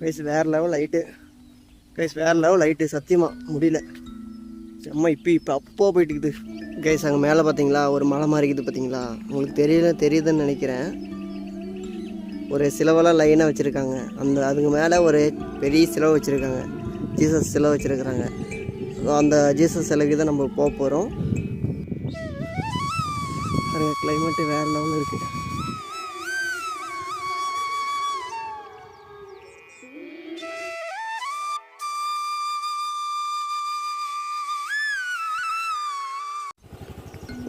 Guys வேறு level light guys வேறு level light சத்தியமாக முடியல. செம்ம இப்போ இப்போ அப்போ போயிட்டு இருக்குது. கைஸ் அங்கே மேலே பார்த்தீங்களா ஒரு மலை மாதிரி இருக்குது பார்த்தீங்களா உங்களுக்கு தெரியல தெரியுதுன்னு நினைக்கிறேன். ஒரு சிலவெல்லாம் லைனாக வச்சுருக்காங்க. அந்த அதுக்கு மேலே ஒரு பெரிய சிலவை வச்சுருக்காங்க. ஜீசஸ் சிலை வச்சுருக்குறாங்க. அந்த ஜீசஸ் சிலைக்கு தான் நம்ம போக போகிறோம் கிளைமேட்டு வேறு லெவலில் இருக்குது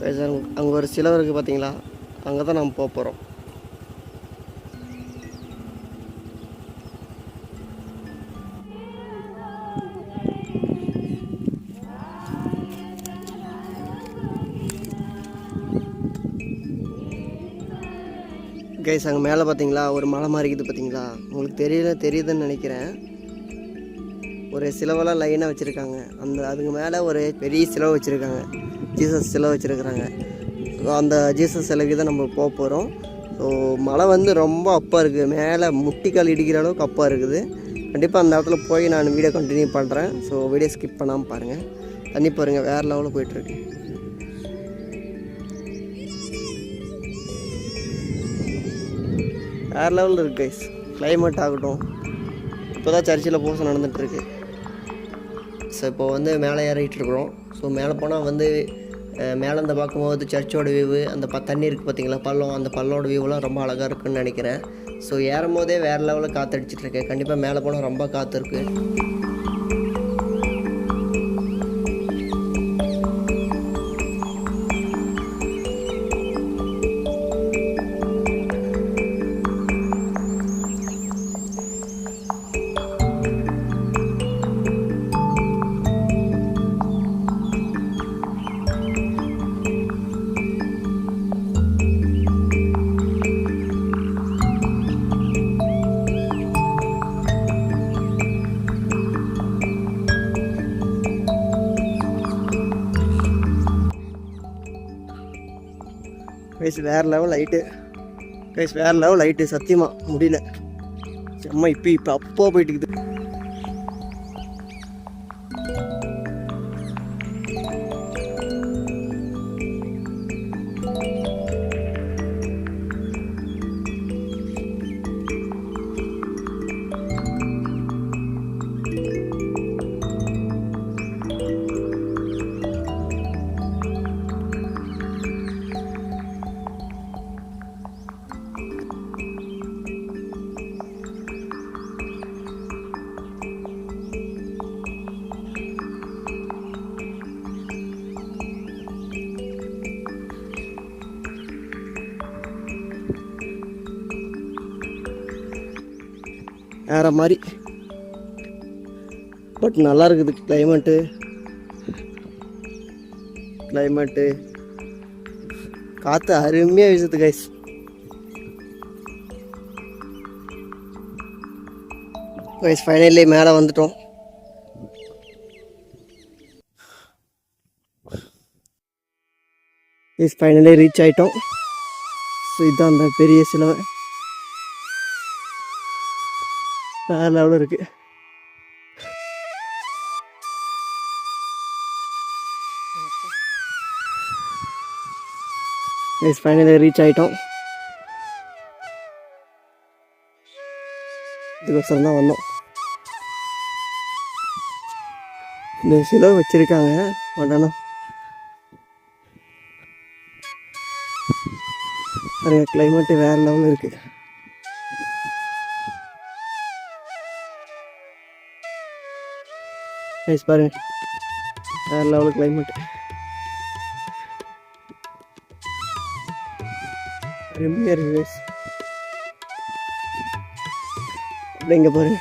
அங்கே ஒரு சிலை இருக்குது பார்த்தீங்களா அங்கே தான் நம்ம போக போகிறோம் கைஸ் அங்கே மேலே பார்த்தீங்களா ஒரு மலை மாதிரி இருக்குது பார்த்தீங்களா உங்களுக்கு தெரியல தெரியுதுன்னு நினைக்கிறேன். ஒரு சிலவெல்லாம் லைனாக வச்சுருக்காங்க. அந்த அதுக்கு மேலே ஒரு பெரிய சிலவை வச்சுருக்காங்க. ஜீசஸ் சிலை வச்சுருக்குறாங்க. அந்த ஜீசஸ் சிலைக்கு தான் நம்ம போக போகிறோம் ஸோ மழை வந்து ரொம்ப அப்பா இருக்குது மேலே முட்டிக்கால் இடிக்கிற அளவுக்கு அப்பா இருக்குது. கண்டிப்பாக அந்த இடத்துல போய் நான் வீடியோ கண்டினியூ பண்ணுறேன் ஸோ வீடியோ ஸ்கிப் பண்ணாமல் பாருங்கள் தண்ணி பாருங்கள் வேறு லெவலில் போயிட்டுருக்கு வேறு லெவலில் இருக்குது கைஸ் கிளைமேட் ஆகட்டும். இப்போ தான் சர்ச்சில் பூசை நடந்துகிட்ருக்கு ஸோ இப்போ வந்து மேலே ஏறிட்டு இருக்கிறோம் ஸோ மேலே போனால் வந்து மேலேருந்து பார்க்கும்போது சர்ச்சோட வியூவு அந்த ப தண்ணி இருக்குது பார்த்தீங்களா? பள்ளம் அந்த பல்லோட வியூவெலாம் ரொம்ப அழகாக இருக்குன்னு நினைக்கிறேன். ஸோ ஏறும் போதே வேறு லெவலில் காற்று இருக்கேன். கண்டிப்பாக மேலே போனால் ரொம்ப காற்று இருக்குது கைஸ் வேறு லெவல் லைட்டு கைஸ் வேறு லெவல் லைட்டு சத்தியமாக முடியல. செம்ம இப்போ இப்போ அப்போ போயிட்டு வேறு மாதிரி. பட் நல்லா இருக்குது கிளைமேட்டு கிளைமேட்டு காற்று அருமையாக வீசுது கைஸ் கைஸ் ஃபைனலி மேலே வந்துட்டோம். கைஸ் ஃபைனலி ரீச் ஆகிட்டோம் ஸோ இதுதான் அந்த பெரிய சிலவை. வேறு லெவலில் இருக்குது கைஸ் ஃபைனலி ரீச் ஆகிட்டோம் இதுக்கோசரம் தான் வந்தோம். இந்த சிலை வச்சுருக்காங்க உடனே நிறைய கிளைமேட்டு வேறு லெவலில் இருக்குது கைஸ் பாருங்க. வேறு லெவலில் கிளைமேட் அருமையாக கைஸ் இங்கே பாருங்க.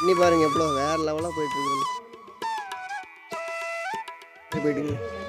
இன்னி பாருங்க எவ்வளோ வேற லெவலாக போயிட்டு இருக்கு போயிட்டு